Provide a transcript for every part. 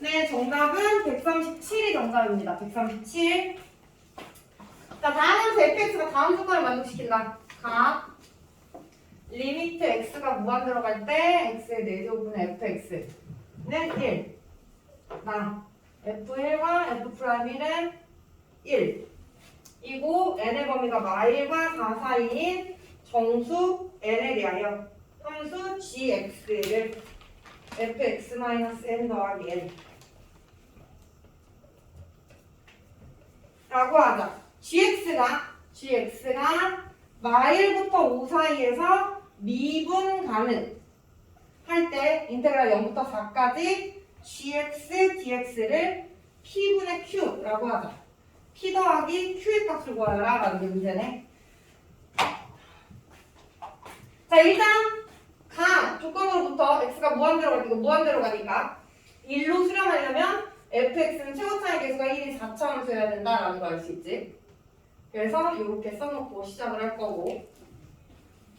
네, 정답은 137이 정답입니다. 137. 자, 다음은 fx가 다음 조건을 만족시킨다. 각 리미트 x가 무한 들어갈 때 x의 4제곱분의 fx는 1. 나 f1과 f'1은 1. 이고 n의 범위가 마일과 4 사이인 정수 n에 대하여 함수 gx를 fx-n 더하기 n 라고 하자. gx가 gx가 마일부터 5 사이에서 미분 가능 할 때 인테그랄 0부터 4까지 gx dx를 p분의 q라고 하자. p 더하기 q의 값을 구하라 라는 게 문제네. 자 일단 가 조건으로부터 x가 무한 들어가니까 이거 무한 들어가니까 1로 수렴하려면 fx는 최고 차이 계수가 1이 4차원을 써야 된다라는 걸알수 있지. 그래서 이렇게 써놓고 시작을 할 거고.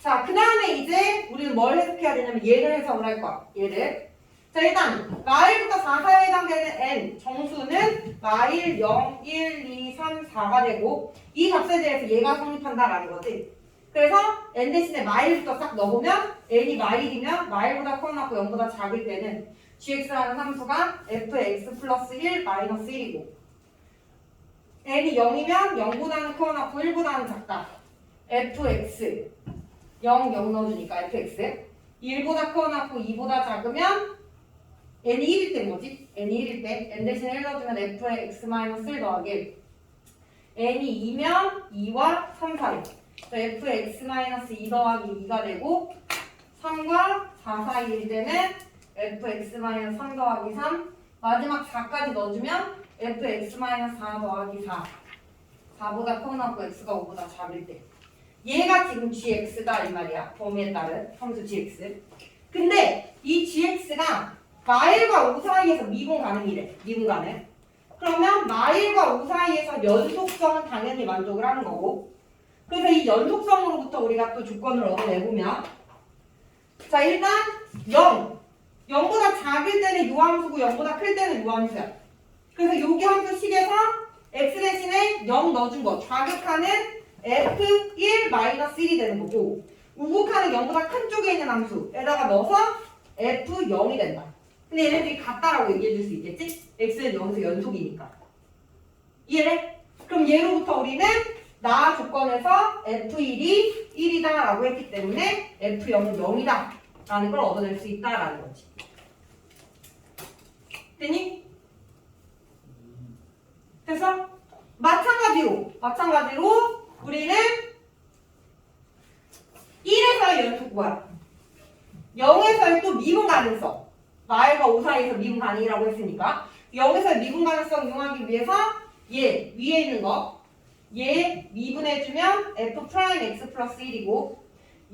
자, 그 다음에 이제 우리는 뭘 해석해야 되냐면 얘를 해석을 할 거야. 얘를. 자, 일단 마일부터 4 사이에 해당되는 n 정수는 마일 0, 1, 2, 3, 4가 되고 이 값에 대해서 얘가 성립한다라는 거지. 그래서 n 대신에 마일부터 싹 넣어보면 n이 마일이면 마일보다 커놓고 0보다 작을 때는 gx라는 함수가 fx 플러스 1 마이너스 1이고 n이 0이면 0보다는 커놓고 1보다는 작다. fx 0, 0 넣어주니까 fx 1보다 커놓고 2보다 작으면 n이 1일 때인 거지. n이 1일 때 n 대신에 1 넣어주면 fx 마이너스 1 더하기 1 n이 2면 2와 3 사이 fx-2 더하기 2가 되고 3과 4 사이일 때는 fx-3 더하기 3 마지막 4까지 넣어주면 fx-4 더하기 4 4보다 커 나고 x가 5보다 작을 때. 얘가 지금 gx다 이 말이야. 범위에 따른 함수 gx. 근데 이 gx가 마일과 5 사이에서 미분 가능이래 미분 가능 그러면 마일과 5 사이에서 연속성은 당연히 만족을 하는 거고. 그래서 이 연속성으로부터 우리가 또 조건을 얻어내보면 자 일단 0 0보다 작을 때는 유함수고 0보다 클 때는 유함수야. 그래서 여기 함수 식에서 x 대신에 0 넣어준 거. 좌극하는 f1 마이너스 1이 되는 거고 우극하는 0보다 큰 쪽에 있는 함수에다가 넣어서 f0이 된다. 근데 얘네들이 같다라고 얘기해 줄 수 있겠지? x는 여기서 연속이니까. 이해해? 그럼 얘로부터 우리는 나 조건에서 F1이 1이다 라고 했기 때문에 F0은 0이다 라는 걸 얻어낼 수 있다 라는 거지. 됐니? 그래서 마찬가지로 마찬가지로 우리는 1에서의 연속 구할 0에서의 또 미분 가능성. 마일과 5 사이에서 미분 가능이라고 했으니까. 0에서의 미분 가능성 이용하기 위해서 얘 위에 있는 거 얘 미분해주면 f 프라임 x 플러스 1이고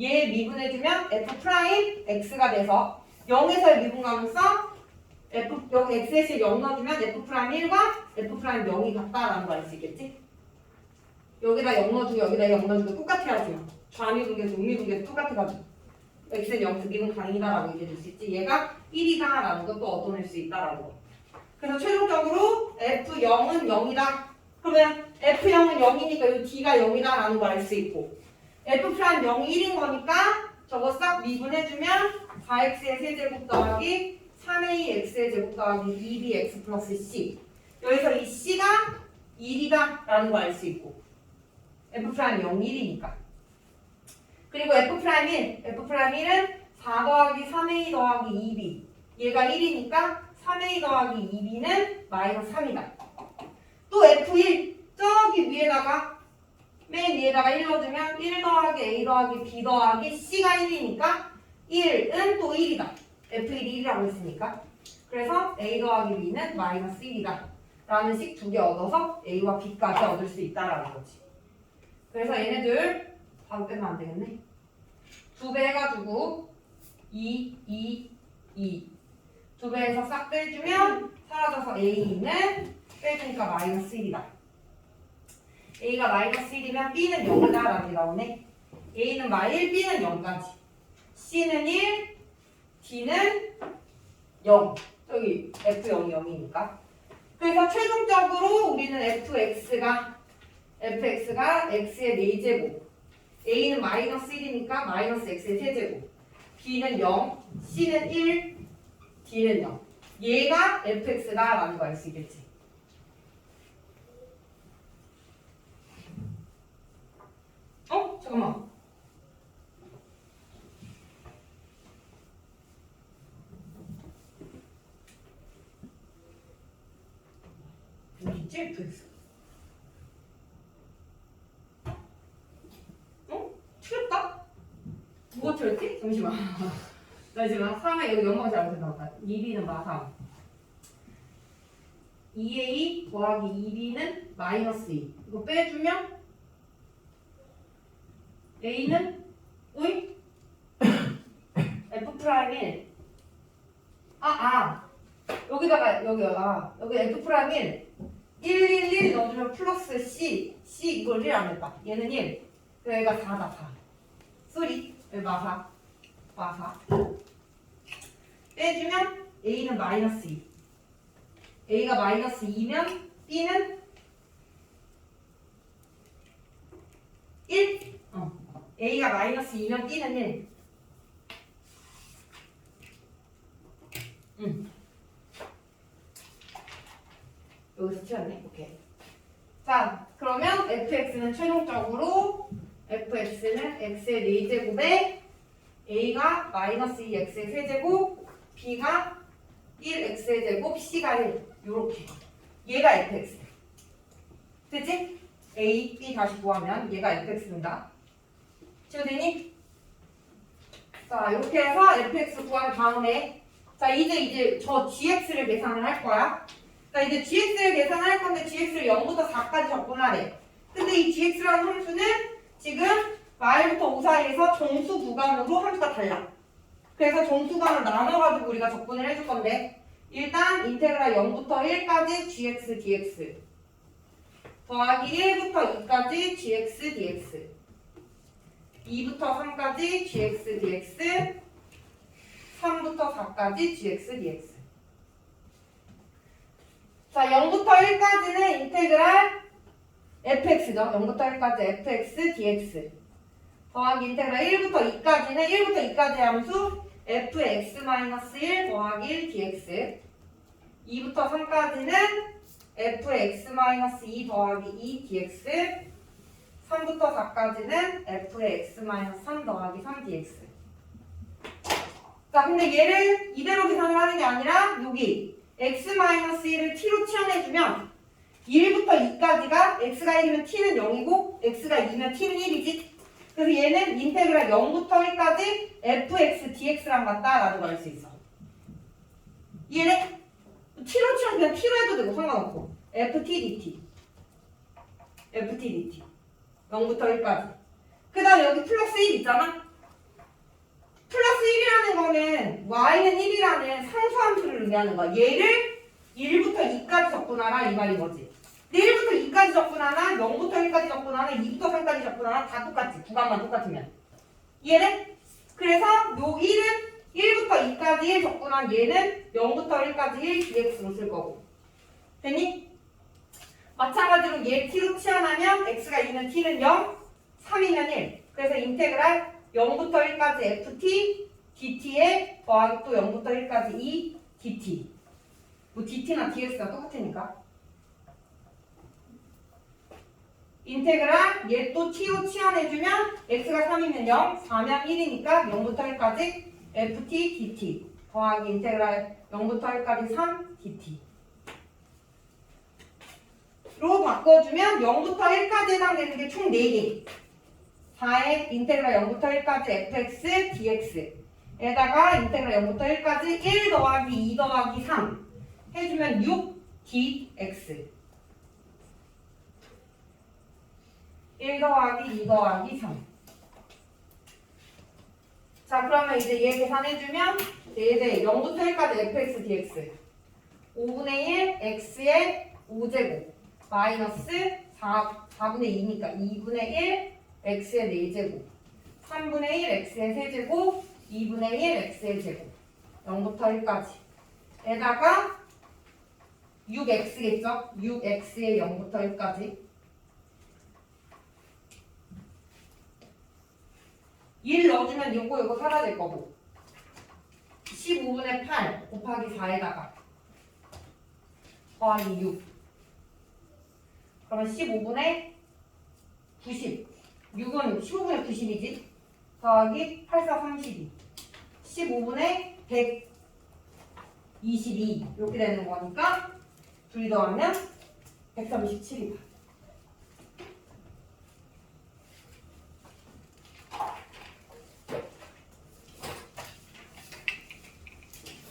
얘 미분해주면 f 프라임 x가 돼서 0에서의 미분 가능성 f 여기 x 대신 0 넣어주면 f 프라임 1과 f 프라임 0이 같다라는 거 알 수 있겠지? 여기다 0 넣어주고 여기다 0 넣어주고 똑같아야지 좌미분계수 우미분계수 똑같아가지고. x는 0 미분 가능이다라고 얘기해 줄 수 있지. 얘가 1이다라는 것도 얻어낼 수 있다라는 거 그래서 최종적으로 f0은 0이다. 그러면 F0은 0이니까 이 D가 0이다라는 걸알수 있고 F 프라임 0이 1인 거니까 저거 싹 미분해주면 4x의 세제곱 더하기 3a x의 제곱 더하기 2bx 플러스 c. 여기서 이 c가 1이다 라는 걸알수 있고 F 프라임 0, 1이니까. 그리고 F 프라임 1, F 프라임 1은 4 더하기 3a 더하기 2b 얘가 1이니까 3a 더하기 2b는 마이너스 3이다. 또 F1 저기 위에다가 맨 위에다가 1 넣어주면 1 더하기 A 더하기 B 더하기 C가 1이니까 1은 또 1이다. F1이 1이라고 했으니까. 그래서 A 더하기 B는 마이너스 1이다. 라는 식 두 개 얻어서 A와 B까지 얻을 수 있다라는 거지. 그래서 얘네들 바로 빼면 안 되겠네. 두 배 해가지고 2, 2, 2. 두 배에서 싹 빼주면 사라져서 A는 빼주니까 마이너스 1이다. A가 마이너스 1이면 B는 0이다 라는 게 나오네. A는 마일, B는 0까지. C는 1, D는 0. 저기 f0이 0이니까. 그래서 최종적으로 우리는 fx가 fx가 x의 4제곱 a는 마이너스 1이니까 마이너스 x의 세제곱 b는 0, c는 1, d는 0 얘가 fx다 라는 거 알 수 있겠지 어? 잠깐만 여기 있지 fx 어? 틀렸다? 뭐가 틀렸지? 잠시만 나 지금 3에 여기 연마가 잘못했나 보다 2b는 마삼 2a 더하기 2b는 마이너스 2 이거 빼주면 a는 오이 f 프라임 1 아, 아. 여기다가 여기가 여기 f 프라임 1 1, 1, 1 넣어주면 플러스 c c 이걸 1 안 했다. 얘는 1 그래서 얘가 4다 4 쏘리. 여기 마사. 마사. 빼주면 a는 마이너스 2 a가 마이너스 2면 b는 1 어. A가 마이너스 2면 b는 1 응. 여기서 튀었네. 오케이. 자, 그러면 fx는 최종적으로 fx는 x의 4제곱에 a가 마이너스 2x의 세제곱, b가 1x의 제곱, c가 1 요렇게 얘가 fx 됐지? a, b 다시 구하면 얘가 fx입니다 지워되니? 자 이렇게 해서 fx 구한 다음에 자 이제 이제 저 gx를 계산을 할 거야 자 이제 gx를 계산할 건데 gx를 0부터 4까지 적분하래 근데 이 gx라는 함수는 지금 말부터 5 사이에서 정수 구간으로 함수가 달라. 그래서 정수 구간을 나눠가지고 우리가 적분을 해줄 건데 일단 인테그랄 0부터 1까지 gx dx 더하기 1부터 2까지 gx dx 2부터 3까지 gx dx. 3부터 4까지 gx dx. 자 0부터 1까지는 인테그랄 fx죠. 0부터 1까지 fx dx. 더하기 인테그랄 1부터 2까지는 1부터 2까지의 함수 fx-1 더하기 1 dx. 2부터 3까지는 fx-2 더하기 2 dx 3부터 4까지는 fx-3 더하기 3 dx. 자 근데 얘를 이대로 계산을 하는 게 아니라 여기 x-1을 t로 치환해주면 1부터 2까지가 x가 1이면 t는 0이고 x가 2면 t는 1이지. 그래서 얘는 인테그랄 0부터 1까지 fx dx랑 같다라는 걸 알 수 있어. 얘네 t로 치면 그냥 t로 해도 되고 상관없고. ft dt ft dt 0부터 1까지. 그 다음에 여기 플러스 1 있잖아. 플러스 1이라는 거는 y는 1이라는 상수함수를 의미하는 거야. 얘를 1부터 2까지 적분하라 이 말인 거지. 1부터 2까지 적분하나 0부터 1까지 적분하나 2부터 3까지 적분하나 다 똑같지. 구간만 똑같으면. 이해돼? 그래서 요 1은 1부터 2까지 1 적분한 얘는 0부터 1까지 1 dx로 쓸 거고. 됐니? 마찬가지로 얘 t로 치환하면 x가 2면 t는 0 3이면 1 그래서 인테그랄 0부터 1까지 ft dt에 더하기 또 0부터 1까지 2 dt. 뭐 dt나 dx가 똑같으니까. 인테그랄 얘 또 t로 치환해주면 x가 3이면 0, 4면 1이니까 0부터 1까지 ft dt 더하기 인테그랄 0부터 1까지 3 dt 로 바꿔주면 0부터 1까지 해당되는 게 총 4개. 4의 인테그랄 0부터 1까지 fx dx. 에다가 인테그랄 0부터 1까지 1 더하기 2 더하기 3 해주면 6 dx. 1 더하기 2 더하기 3. 자, 그러면 이제 얘 계산해주면 얘네 0부터 1까지 fx dx. 5분의 1 x의 5제곱 마이너스 4, 4분의 2니까 2분의 1 x의 4제곱. 3분의 1 x의 세제곱 2분의 1 x의 제곱. 0부터 1까지. 에다가 6x겠죠? 6x의 0부터 1까지. 1 넣어주면 요거 요거 사라질 거고. 15분의 8 곱하기 4에다가. 더하기 6 그러면 15분의 90 6은 15분의 90이지. 더하기 8, 4, 32 15분의 122 이렇게 되는 거니까 둘이 더하면 137이다